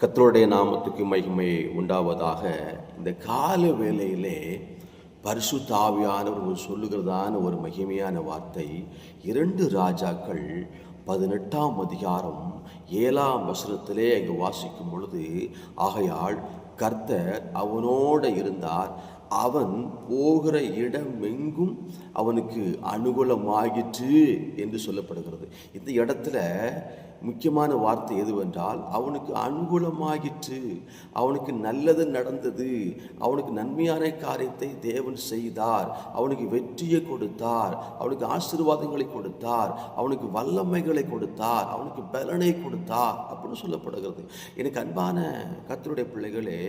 கத்தருடைய நாமத்துக்கு மகிமை உண்டாவதாக. இந்த கால வேளையிலே பரிசு தாவியானவர் சொல்லுகிறதான ஒரு மகிமையான வார்த்தை. இரண்டு ராஜாக்கள் பதினெட்டாம் அதிகாரம் ஏழாம் வசனத்திலே அங்கு வாசிக்கும் பொழுது ஆகையால் கர்த்தர் அவனோடு இருந்தார். அவன் போகிற இடமெங்கும் அவனுக்கு அனுகூலமாகிற்று என்று சொல்லப்படுகிறது. இந்த இடத்துல முக்கியமான வார்த்தை எதுவென்றால் அவனுக்கு அனுகூலமாகிற்று அவனுக்கு நல்லது நடந்தது அவனுக்கு நன்மையான காரியத்தை தேவன் செய்தார் அவனுக்கு வெற்றியை கொடுத்தார் அவனுக்கு ஆசீர்வாதங்களை கொடுத்தார் அவனுக்கு வல்லமைகளை கொடுத்தார் அவனுக்கு பலனை கொடுத்தார் அப்படின்னு சொல்லப்படுகிறது. எனக்கு அன்பான கத்தருடைய பிள்ளைகளே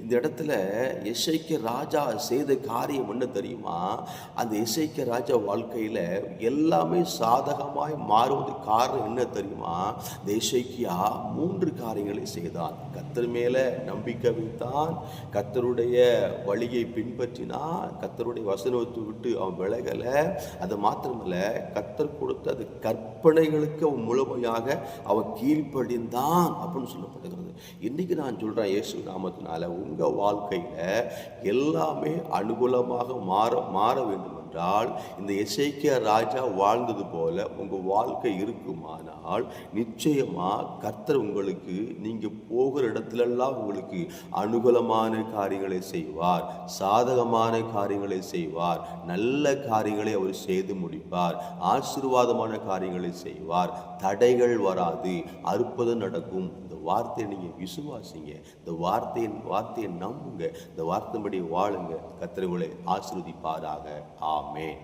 இந்த இடத்துல எஸ்ஐக்கு ராஜ ராஜா செய்த காரியம் என்ன தெரியுமா? அந்த இசைக்க ராஜா வாழ்க்கையில் எல்லாமே சாதகமாய் மாறுவது காரணம் என்ன தெரியுமா? இந்த இசைக்கியா மூன்று காரியங்களை செய்தான். கத்தர் மேலே நம்பிக்கை வைத்தான். கத்தருடைய வழியை பின்பற்றினான். கத்தருடைய வசனத்தை விட்டு அவன் விலகலை. அது மாத்திரமல்ல கத்தர் கொடுத்த அது கற்பனைகளுக்கு அவன் முழுமையாக அவன் கீழ்ப்படிந்தான் அப்படின்னு சொல்லப்படுகிறது. இன்னைக்கு நான் சொல்கிறேன் இயேசு நாமத்தினால உங்கள் வாழ்க்கையில் எல்லாமே அனுகூலமாக மாற மாற வேண்டும் என்றால் இந்த இசைக்கிய ராஜா வாழ்ந்தது போல உங்கள் வாழ்க்கை இருக்குமானால் நிச்சயமாக கர்த்தர் உங்களுக்கு நீங்கள் போகிற இடத்துலெல்லாம் உங்களுக்கு அனுகூலமான காரியங்களை செய்வார் சாதகமான காரியங்களை செய்வார் நல்ல காரியங்களை அவர் செய்து முடிப்பார் ஆசீர்வாதமான காரியங்களை செய்வார். தடைகள் வராது அற்புதம் நடக்கும். இந்த வார்த்தையை நீங்கள் விசுவாசிங்க. இந்த வார்த்தையின் வார்த்தையை நம்புங்க. இந்த வார்த்தைப்படி வாழுங்க. கத்திரங்களை ஆ ஆமேன்